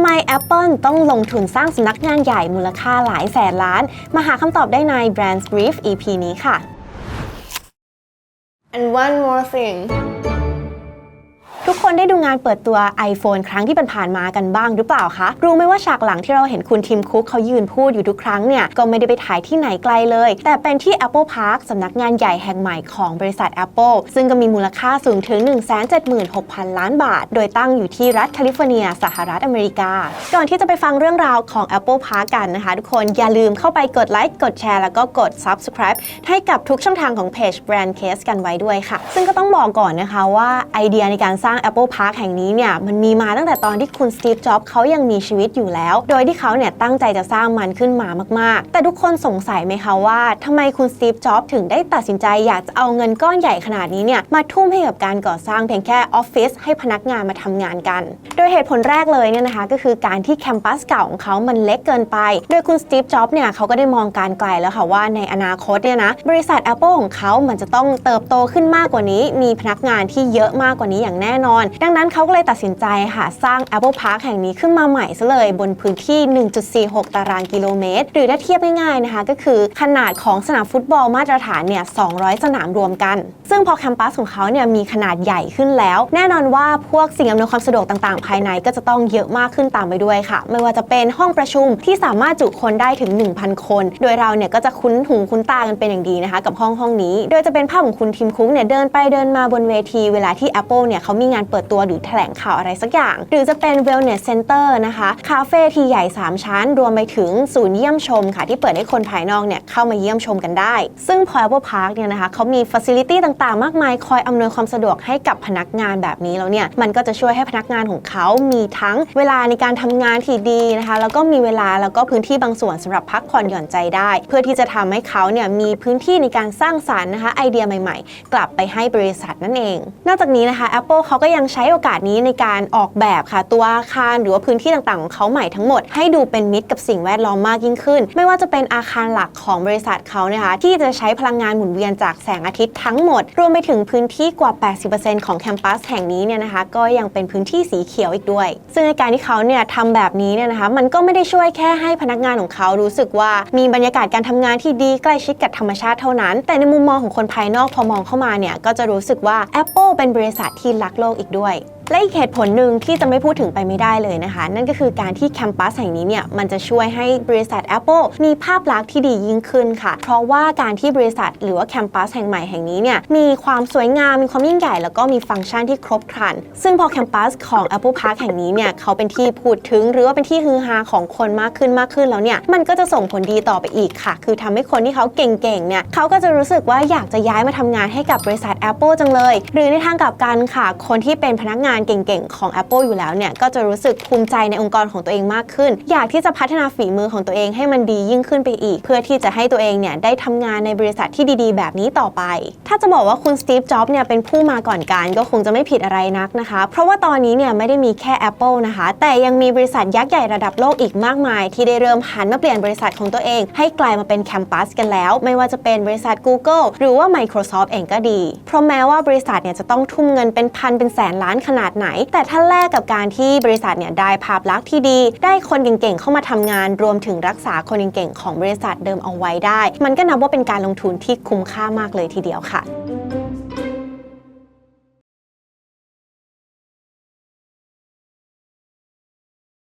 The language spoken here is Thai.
ำไม Apple ต้องลงทุนสร้างสำนักงานใหญ่มูลค่าหลายแสนล้าน มาหาคำตอบได้ใน Brand Brief EP นี้ค่ะ and one more thing ทุกคนได้ดูงานเปิดตัว iPhone ครั้งที่ผ่านมากันบ้างหรือเปล่าคะ รู้ไหมว่าฉากหลังที่เราเห็นคุณทิมคุกเขายืนพูดอยู่ทุกครั้งเนี่ย ก็ไม่ได้ไปถ่ายที่ไหนไกลเลย แต่เป็นที่ Apple Park สำนักงานใหญ่แห่งใหม่ของบริษัท Apple ซึ่งก็มีมูลค่าสูงถึง 176,000 ล้านบาท โดยตั้งอยู่ที่รัฐแคลิฟอร์เนีย สหรัฐอเมริกา ก่อนที่จะไปฟังเรื่องราวของ Apple Park กันนะคะ ทุกคนอย่าลืมเข้าไปกดไลค์กดแชร์แล้วก็กด Subscribe ให้กับทุกช่องทางของเพจ Brand Case กันไว้ด้วยค่ะ ซึ่งก็ต้องบอกก่อนนะคะว่าไอเดียในการสร้าง Apple Park แห่งนี้เนี่ยมันมีมาตั้งแต่ตอนที่คุณสตีฟจ็อบส์เขายังมีชีวิตอยู่แล้ว โดยที่เขาเนี่ยตั้งใจจะสร้างมันขึ้นมามาก ๆ แต่ทุกคนสงสัยไหมคะว่าทำไมคุณสตีฟจ็อบส์ถึงได้ตัดสินใจอยากจะเอาเงินก้อนใหญ่ขนาดนี้เนี่ยมาทุ่มให้กับการก่อสร้างเพียงแค่ออฟฟิศให้พนักงานมาทำงานกัน โดยเหตุผลแรกเลยเนี่ยนะคะก็คือการที่แคมปัสเก่าของเขามันเล็กเกินไป โดยคุณสตีฟจ็อบส์เนี่ยเขาก็ได้มองการไกลแล้วค่ะว่าในอนาคตเนี่ยนะบริษัท Apple ของเขามันจะต้องเติบโตขึ้นมากกว่านี้ มีพนักงานที่เยอะมากกว่านี้อย่างแน่นอนดังนั้นเขาก็เลยตัดสินใจค่ะ สร้าง Apple Park แห่งนี้ขึ้นมาใหม่ซะเลย บนพื้นที่ 1.46 ตารางกิโลเมตร หรือถ้าเทียบง่ายๆนะคะ ก็คือขนาดของสนามฟุตบอลมาตรฐานเนี่ย 200 สนามรวมกัน ซึ่งพอแคมปัสของเขาเนี่ยมีขนาดใหญ่ขึ้นแล้ว แน่นอนว่าพวกสิ่งอำนวยความสะดวกต่างๆ ภายในก็จะต้องเยอะมากขึ้นตามไปด้วยค่ะ ไม่ว่าจะเป็นห้องประชุมที่สามารถจุคนได้ถึง 1,000 คน โดยเราเนี่ยก็จะคุ้นหูคุ้นตากันเป็นอย่างดีนะคะ กับห้องห้องนี้ โดยจะเป็นภาพของคุณทิมคุกเนี่ยเดินไปเดินมาบนเวทีเวลาที่ Apple เนี่ยเขามีงานเปิดตัวหรือแถลงข่าวอะไรสักอย่าง หรือจะเป็น wellness center นะคะคาเฟ่ที่ใหญ่ 3 ชั้น รวมไปถึงศูนย์เยี่ยมชมค่ะ ที่เปิดให้คนภายนอกเนี่ยเข้ามาเยี่ยมชมกันได้ ซึ่งพอ Apple Park เนี่ยนะคะเขามี facility ต่างๆ มากมาย คอยอำนวยความสะดวกให้กับพนักงานแบบนี้แล้วเนี่ยมันก็จะช่วยให้พนักงานของเขามีทั้งเวลาในการทำงานที่ดีนะคะ แล้วก็มีเวลาแล้วก็พื้นที่บางส่วนสำหรับพักผ่อนหย่อนใจได้ เพื่อที่จะทำให้เขาเนี่ยมีพื้นที่ในการสร้างสรรค์นะคะไอเดียใหม่ๆ กลับไปให้บริษัทนั่นเอง นอกจากนี้นะคะ Apple เขาก็ยังใช้โอกาสนี้ในการออกแบบค่ะ ตัวอาคารหรือว่าพื้นที่ต่างๆของเขาใหม่ทั้งหมด ให้ดูเป็นมิตรกับสิ่งแวดล้อมมากยิ่งขึ้น ไม่ว่าจะเป็นอาคารหลักของบริษัทเขานะคะที่จะใช้พลังงานหมุนเวียนจากแสงอาทิตย์ทั้งหมด รวมไปถึงพื้นที่กว่า 80%ของแคมปัสแห่งนี้เนี่ยนะคะก็ยังเป็นพื้นที่สีเขียวอีกด้วย ซึ่งในการที่เขาเนี่ยทำแบบนี้เนี่ยนะคะมันก็ไม่ได้ช่วยแค่ให้พนักงานของเขารู้สึกว่ามีบรรยากาศการทำงานที่ดีใกล้ชิดกับธรรมชาติเท่านั้น แต่ในมุมมองของคนภายนอกพอมองเข้ามาเนี่ยก็จะรู้สึกว่า Apple เป็นบริษัทที่รักโลกอีกด้วย และอีกเหตุผลหนึ่งที่จะไม่พูดถึงไปไม่ได้เลยนะคะ นั่นก็คือการที่แคมปัสแห่งนี้เนี่ยมันจะช่วยให้บริษัท Apple มีภาพลักษณ์ที่ดียิ่งขึ้นค่ะ เพราะว่าการที่บริษัทหรือว่าแคมปัสแห่งใหม่แห่งนี้เนี่ยมีความสวยงามมีความยิ่งใหญ่แล้วก็มีฟังก์ชันที่ครบครัน ซึ่งพอแคมปัสของ Apple Park แห่งนี้เนี่ยเขาเป็นที่พูดถึงหรือว่าเป็นที่ฮือฮาของคนมากขึ้นมากขึ้นแล้วเนี่ยมันก็จะส่งผลดีต่อไปอีกค่ะ คือทำให้คนที่เขาเก่งๆเนี่ยเขาก็จะรู้สึกว่าอยากจะย้ายมาทำงานให้กับบริษัท Apple จังเลย หรือในทางกลับกันค่ะ คนที่เป็นพนักงานเก่งๆ ของ Apple อยู่แล้วเนี่ยก็จะรู้สึกภูมิใจในองค์กรของตัวเองมากขึ้น อยากที่จะพัฒนาฝีมือของตัวเองให้มันดียิ่งขึ้นไปอีก เพื่อที่จะให้ตัวเองเนี่ยได้ทำงานในบริษัทที่ดีๆ แบบนี้ต่อไป ถ้าจะบอกว่าคุณสตีฟ จ็อบส์เนี่ยเป็นผู้มาก่อนการก็คงจะไม่ผิดอะไรนักนะคะ เพราะว่าตอนนี้เนี่ยไม่ได้มีแค่ Apple นะคะ แต่ยังมีบริษัทยักษ์ใหญ่ระดับโลกอีกมากมาย ที่ได้เริ่มหันมาเปลี่ยนบริษัทของตัวเอง ให้กลายมาเป็นแคมปัสกันแล้ว ไม่ว่าจะเป็นบริษัท Google หรือว่า Microsoft เองก็ดี เพราะแม้ว่าบริษัทเนี่ยจะต้องทุ่มเงินเป็นพันเป็นแสนล้านขนาดไหน แต่ถ้าแลกกับการที่บริษัทเนี่ยได้ภาพลักษณ์ที่ดี ได้คนเก่งๆเข้ามาทำงาน รวมถึงรักษาคนเก่งๆของบริษัทเดิมเอาไว้ได้ มันก็นับว่าเป็นการลงทุนที่คุ้มค่ามากเลยทีเดียวค่ะ